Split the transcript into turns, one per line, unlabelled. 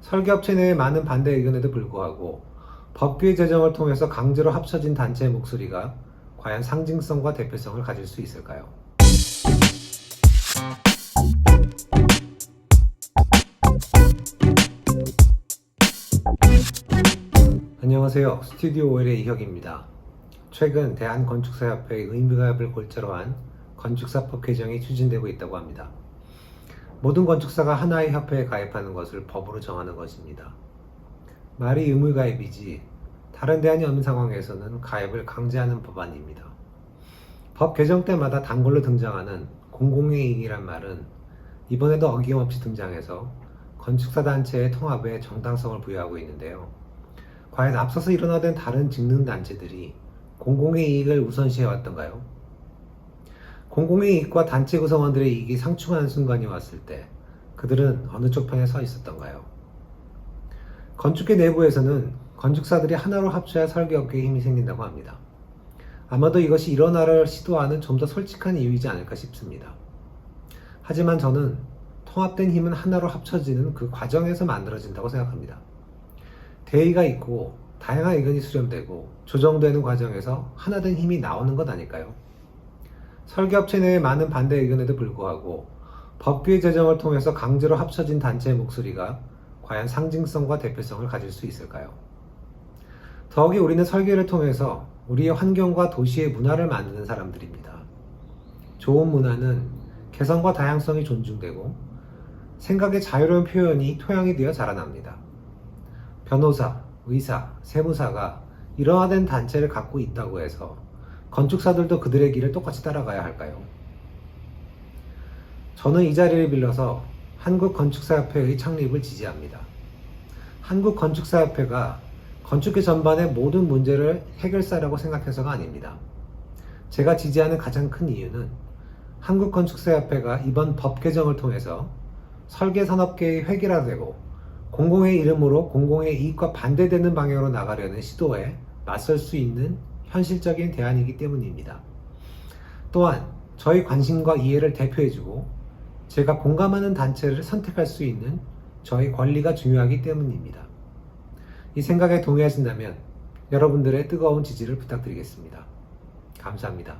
설계업체 내의 많은 반대 의견에도 불구하고 법규의 제정을 통해서 강제로 합쳐진 단체의 목소리가 과연 상징성과 대표성을 가질 수 있을까요? 안녕하세요. 스튜디오 오엘의 이혁입니다. 최근 대한건축사협회의 의무가입을 골자로 한 건축사법 개정이 추진되고 있다고 합니다. 모든 건축사가 하나의 협회에 가입하는 것을 법으로 정하는 것입니다. 말이 의무가입이지 다른 대안이 없는 상황에서는 가입을 강제하는 법안입니다. 법 개정 때마다 단골로 등장하는 공공의 이익이란 말은 이번에도 어김없이 등장해서 건축사 단체의 통합에 정당성을 부여하고 있는데요. 과연 앞서서 일어나던 다른 직능 단체들이 공공의 이익을 우선시해 왔던가요? 공공의 이익과 단체 구성원들의 이익이 상충하는 순간이 왔을 때 그들은 어느 쪽 편에 서 있었던가요? 건축계 내부에서는 건축사들이 하나로 합쳐야 설계업계에 힘이 생긴다고 합니다. 아마도 이것이 일어나를 시도하는 좀 더 솔직한 이유이지 않을까 싶습니다. 하지만 저는 통합된 힘은 하나로 합쳐지는 그 과정에서 만들어진다고 생각합니다. 대의가 있고 다양한 의견이 수렴되고 조정되는 과정에서 하나된 힘이 나오는 것 아닐까요? 설계업체 내의 많은 반대 의견에도 불구하고 법규의 제정을 통해서 강제로 합쳐진 단체의 목소리가 과연 상징성과 대표성을 가질 수 있을까요? 더욱이 우리는 설계를 통해서 우리의 환경과 도시의 문화를 만드는 사람들입니다. 좋은 문화는 개성과 다양성이 존중되고 생각의 자유로운 표현이 토양이 되어 자라납니다. 변호사, 의사, 세무사가 일원화된 단체를 갖고 있다고 해서 건축사들도 그들의 길을 똑같이 따라가야 할까요? 저는 이 자리를 빌려서 한국건축사협회의 창립을 지지합니다. 한국건축사협회가 건축계 전반의 모든 문제를 해결사라고 생각해서가 아닙니다. 제가 지지하는 가장 큰 이유는 한국건축사협회가 이번 법 개정을 통해서 설계산업계의 획일화되고 공공의 이름으로 공공의 이익과 반대되는 방향으로 나가려는 시도에 맞설 수 있는 현실적인 대안이기 때문입니다. 또한 저희 관심과 이해를 대표해주고 제가 공감하는 단체를 선택할 수 있는 저희 권리가 중요하기 때문입니다. 이 생각에 동의하신다면 여러분들의 뜨거운 지지를 부탁드리겠습니다. 감사합니다.